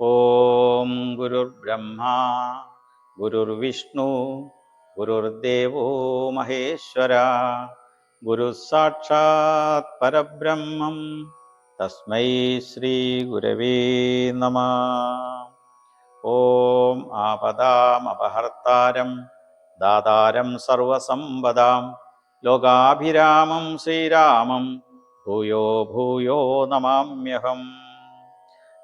ഓം ഗുരുർബ്രഹ്മ ഗുരുർവിഷ്ണു ഗുരുർദേവോ മഹേശ്വര ഗുരു സാക്ഷാത് പരബ്രഹ്മം. തസ്മൈ ശ്രീ ഗുരവേ നമ. ഓം ആപദാമപഹർത്താരം ദാതാരം സർവസമ്പദാം ലോകാഭിരാമം ശ്രീരാമം ഭൂയോ ഭൂയോ നമാമ്യഹം.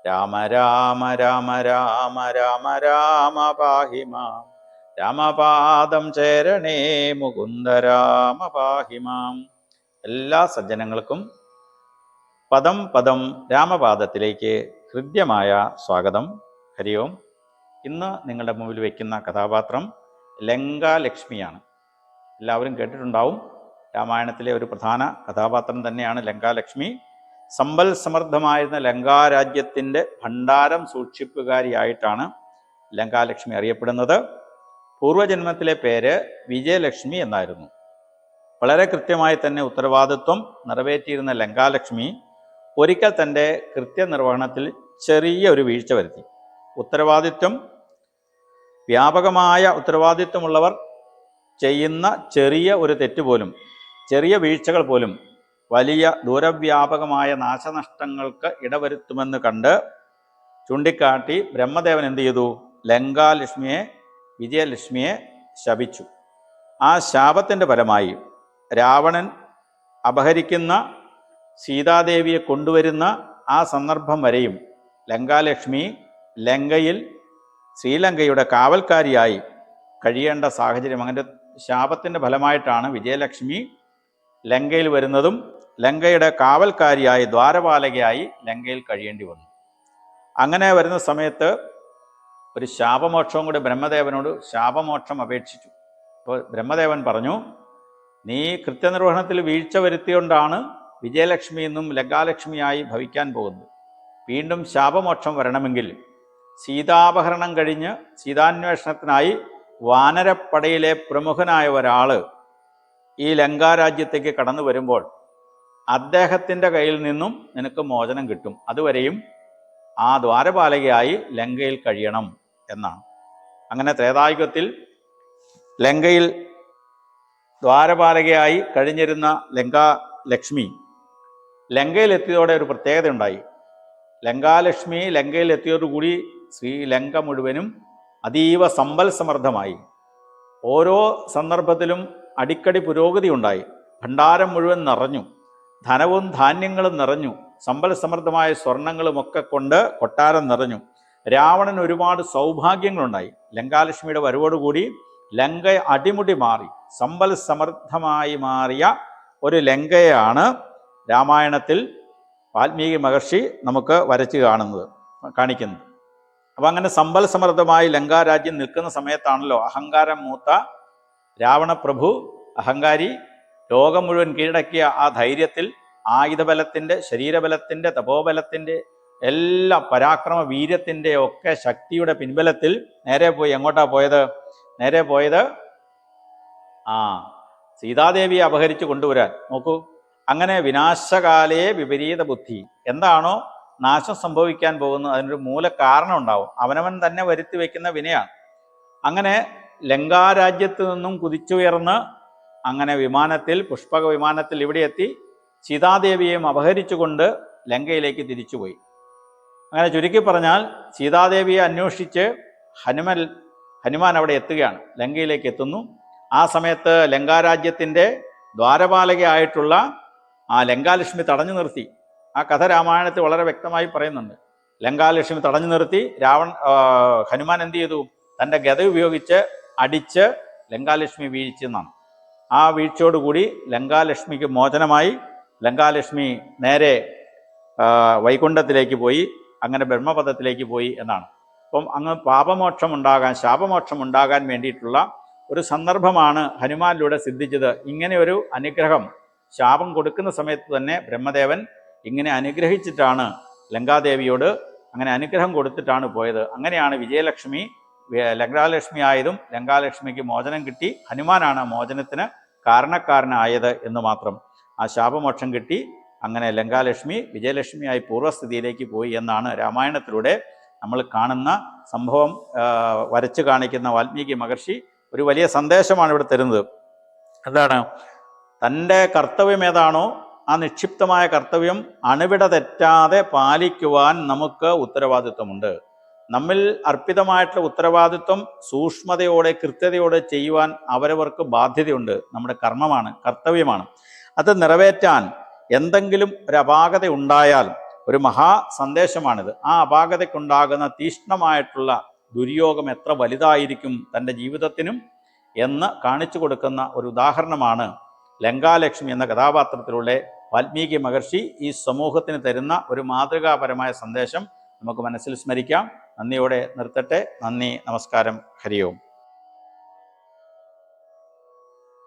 രാമ രാമ രാമ രാമ രാമ രാമ പാഹി മാം രാമപാദം ചേരണേ മുകുന്ദ രാമ പാഹി മാം എല്ലാ സജ്ജനങ്ങൾക്കും പദം പദം രാമപാദത്തിലേക്ക് ഹൃദ്യമായ സ്വാഗതം. ഹരി ഓം ഇന്ന് നിങ്ങളുടെ മുമ്പിൽ വയ്ക്കുന്ന കഥാപാത്രം ലങ്കാലക്ഷ്മിയാണ്. എല്ലാവരും കേട്ടിട്ടുണ്ടാവും. രാമായണത്തിലെ ഒരു പ്രധാന കഥാപാത്രം തന്നെയാണ് ലങ്കാലക്ഷ്മി. സമ്പൽ സമൃദ്ധമായിരുന്ന ലങ്കാരാജ്യത്തിന്റെ ഭണ്ഡാരം സൂക്ഷിപ്പുകാരിയായിട്ടാണ് ലങ്കാലക്ഷ്മി അറിയപ്പെടുന്നത്. പൂർവജന്മത്തിലെ പേര് വിജയലക്ഷ്മി എന്നായിരുന്നു. വളരെ കൃത്യമായി തന്നെ ഉത്തരവാദിത്വം നിറവേറ്റിയിരുന്ന ലങ്കാലക്ഷ്മി ഒരിക്കൽ തന്റെ കൃത്യനിർവഹണത്തിൽ ചെറിയ ഒരു വീഴ്ച വരുത്തി. ഉത്തരവാദിത്വം വ്യാപകമായ ഉത്തരവാദിത്വമുള്ളവർ ചെയ്യുന്ന ചെറിയ ഒരു തെറ്റ് പോലും ചെറിയ വീഴ്ചകൾ പോലും വലിയ ദൂരവ്യാപകമായ നാശനഷ്ടങ്ങൾക്ക് ഇടവരുത്തുമെന്ന് കണ്ട് ചൂണ്ടിക്കാട്ടി ബ്രഹ്മദേവൻ എന്ത് ചെയ്തു? ലങ്കാലക്ഷ്മിയെ വിജയലക്ഷ്മിയെ ശപിച്ചു. ആ ശാപത്തിന്റെ ഫലമായി രാവണൻ അപഹരിക്കുന്ന സീതാദേവിയെ കൊണ്ടുവരുന്ന ആ സന്ദർഭം വരെയും ലങ്കാലക്ഷ്മി ലങ്കയിൽ ശ്രീലങ്കയുടെ കാവൽക്കാരിയായി കഴിയേണ്ട സാഹചര്യം. അങ്ങനെ ശാപത്തിന്റെ ഫലമായിട്ടാണ് വിജയലക്ഷ്മി ലങ്കയിൽ വരുന്നതും ലങ്കയുടെ കാവൽക്കാരിയായി ദ്വാരപാലകയായി ലങ്കയിൽ കഴിയേണ്ടി വന്നു. അങ്ങനെ വരുന്ന സമയത്ത് ഒരു ശാപമോക്ഷവും കൂടി ബ്രഹ്മദേവനോട് ശാപമോക്ഷം അപേക്ഷിച്ചു. അപ്പോൾ ബ്രഹ്മദേവൻ പറഞ്ഞു നീ കൃത്യനിർവഹണത്തിൽ വീഴ്ച വരുത്തിയോണ്ടാണ് വിജയലക്ഷ്മി എന്നും ലങ്കാലക്ഷ്മിയായി ഭവിക്കാൻ പോകുന്നത്. വീണ്ടും ശാപമോക്ഷം വരണമെങ്കിൽ സീതാപഹരണം കഴിഞ്ഞ് സീതാന്വേഷണത്തിനായി വാനരപ്പടയിലെ പ്രമുഖനായ ഒരാൾ ഈ ലങ്കാരാജ്യത്തേക്ക് കടന്നു വരുമ്പോൾ അദ്ദേഹത്തിന്റെ കയ്യിൽ നിന്നും നിനക്ക് മോചനം കിട്ടും. അതുവരെയും ആ ദ്വാരപാലകയായി ലങ്കയിൽ കഴിയണം എന്നാണ്. അങ്ങനെ ത്രേതായുഗത്തിൽ ലങ്കയിൽ ദ്വാരപാലകയായി കഴിഞ്ഞിരുന്ന ലങ്കാ ലക്ഷ്മി ലങ്കയിലെത്തിയതോടെ ഒരു പ്രത്യേകത ഉണ്ടായി. ലങ്കാലക്ഷ്മി ലങ്കയിലെത്തിയതോടുകൂടി ശ്രീലങ്ക മുഴുവനും അതീവ സമ്പൽ സമൃദ്ധമായി. ഓരോ സന്ദർഭത്തിലും അടിക്കടി പുരോഗതി ഉണ്ടായി. ഭണ്ഡാരം മുഴുവൻ നിറഞ്ഞു. ധനവും ധാന്യങ്ങളും നിറഞ്ഞു. സമ്പൽ സമൃദ്ധമായ സ്വർണങ്ങളുമൊക്കെ കൊണ്ട് കൊട്ടാരം നിറഞ്ഞു. രാവണൻ ഒരുപാട് സൗഭാഗ്യങ്ങളുണ്ടായി. ലങ്കാലക്ഷ്മിയുടെ വരവോടുകൂടി ലങ്ക അടിമുടി മാറി സമ്പൽ സമൃദ്ധമായി മാറിയ ഒരു ലങ്കയാണ് രാമായണത്തിൽ വാൽമീകി മഹർഷി നമുക്ക് വരച്ച് കാണുന്നത് കാണിക്കുന്നത്. അപ്പം അങ്ങനെ സമ്പൽ സമൃദ്ധമായി ലങ്കാരാജ്യം നിൽക്കുന്ന സമയത്താണല്ലോ അഹങ്കാരം മൂത്ത രാവണപ്രഭു അഹങ്കാരി ലോകം മുഴുവൻ കീഴടക്കിയ ആ ധൈര്യത്തിൽ ആയുധബലത്തിന്റെ ശരീരബലത്തിന്റെ തപോബലത്തിന്റെ എല്ലാ പരാക്രമ വീര്യത്തിന്റെ ഒക്കെ ശക്തിയുടെ പിൻബലത്തിൽ നേരെ പോയി. എങ്ങോട്ടാ പോയത്? നേരെ പോയത് ആ സീതാദേവിയെ അപഹരിച്ചു കൊണ്ടുവരാൻ. നോക്കൂ അങ്ങനെ വിനാശകാലേ വിപരീത ബുദ്ധി. എന്താണോ നാശം സംഭവിക്കാൻ പോകുന്നത് അതിനൊരു മൂല കാരണം ഉണ്ടാവും അവനവൻ തന്നെ വരുത്തി വയ്ക്കുന്ന വിനയാണ്. അങ്ങനെ ലങ്കാരാജ്യത്ത് നിന്നും കുതിച്ചുയർന്ന് അങ്ങനെ വിമാനത്തിൽ പുഷ്പക വിമാനത്തിൽ ഇവിടെ എത്തി സീതാദേവിയെയും അപഹരിച്ചുകൊണ്ട് ലങ്കയിലേക്ക് തിരിച്ചുപോയി. അങ്ങനെ ചുരുക്കി പറഞ്ഞാൽ സീതാദേവിയെ അന്വേഷിച്ച് ഹനുമൽ ഹനുമാൻ അവിടെ എത്തുകയാണ് ലങ്കയിലേക്ക് എത്തുന്നു. ആ സമയത്ത് ലങ്കാരാജ്യത്തിന്റെ ദ്വാരപാലകയായിട്ടുള്ള ആ ലങ്കാലക്ഷ്മി തടഞ്ഞു നിർത്തി. ആ കഥ രാമായണത്തിൽ വളരെ വ്യക്തമായി പറയുന്നുണ്ട്. ലങ്കാലക്ഷ്മി തടഞ്ഞു നിർത്തി രാവൺ ഹനുമാൻ എന്ത് ചെയ്തു? തന്റെ ഗത ഉപയോഗിച്ച് അടിച്ച് ലങ്കാലക്ഷ്മി വീഴ്ചെന്നാണ് ആ വീഴ്ചയോടുകൂടി ലങ്കാലക്ഷ്മിക്ക് മോചനമായി ലങ്കാലക്ഷ്മി നേരെ വൈകുണ്ഠത്തിലേക്ക് പോയി അങ്ങനെ ബ്രഹ്മപദത്തിലേക്ക് പോയി എന്നാണ്. അപ്പം അങ്ങ് പാപമോക്ഷം ഉണ്ടാകാൻ ശാപമോക്ഷം ഉണ്ടാകാൻ വേണ്ടിയിട്ടുള്ള ഒരു സന്ദർഭമാണ് ഹനുമാനിലൂടെ സിദ്ധിച്ചത്. ഇങ്ങനെ ഒരു അനുഗ്രഹം ശാപം കൊടുക്കുന്ന സമയത്ത് തന്നെ ബ്രഹ്മദേവൻ ഇങ്ങനെ അനുഗ്രഹിച്ചിട്ടാണ് ലങ്കാദേവിയോട് അങ്ങനെ അനുഗ്രഹം കൊടുത്തിട്ടാണ് പോയത്. അങ്ങനെയാണ് വിജയലക്ഷ്മി ലങ്കാലക്ഷ്മി ആയതും ലങ്കാലക്ഷ്മിക്ക് മോചനം കിട്ടി. ഹനുമാനാണ് മോചനത്തിന് കാരണക്കാരനായത് എന്ന് മാത്രം. ആ ശാപമോക്ഷം കിട്ടി. അങ്ങനെ ലങ്കാലക്ഷ്മി വിജയലക്ഷ്മിയായി പൂർവസ്ഥിതിയിലേക്ക് പോയി എന്നാണ് രാമായണത്തിലൂടെ നമ്മൾ കാണുന്ന സംഭവം വരച്ചു കാണിക്കുന്ന വാൽമീകി മഹർഷി ഒരു വലിയ സന്ദേശമാണ് ഇവിടെ തരുന്നത്. എന്താണ്? തന്റെ കർത്തവ്യം ഏതാണോ ആ നിക്ഷിപ്തമായ കർത്തവ്യം അണുവിട തെറ്റാതെ പാലിക്കുവാൻ നമുക്ക് ഉത്തരവാദിത്വമുണ്ട്. നമ്മിൽ അർപ്പിതമായിട്ടുള്ള ഉത്തരവാദിത്വം സൂക്ഷ്മതയോടെ കൃത്യതയോടെ ചെയ്യുവാൻ അവരവർക്ക് ബാധ്യതയുണ്ട്. നമ്മുടെ കർമ്മമാണ് കർത്തവ്യമാണ്. അത് നിറവേറ്റാൻ എന്തെങ്കിലും ഒരു അപാകത ഉണ്ടായാൽ ഒരു മഹാ സന്ദേശമാണിത്. ആ അപാകതയ്ക്കുണ്ടാകുന്ന തീഷ്ണമായിട്ടുള്ള ദുര്യോഗം എത്ര വലുതായിരിക്കും തന്റെ ജീവിതത്തിനും എന്ന് കാണിച്ചു കൊടുക്കുന്ന ഒരു ഉദാഹരണമാണ് ലങ്കാലക്ഷ്മി എന്ന കഥാപാത്രത്തിലൂടെ വാൽമീകി മഹർഷി ഈ സമൂഹത്തിന് തരുന്ന ഒരു മാതൃകാപരമായ സന്ദേശം. നമുക്ക് മനസ്സിൽ സ്മരിക്കാം. നന്ദിയോടെ നിർത്തട്ടെ. നന്ദി നമസ്കാരം. ഹരി ഓം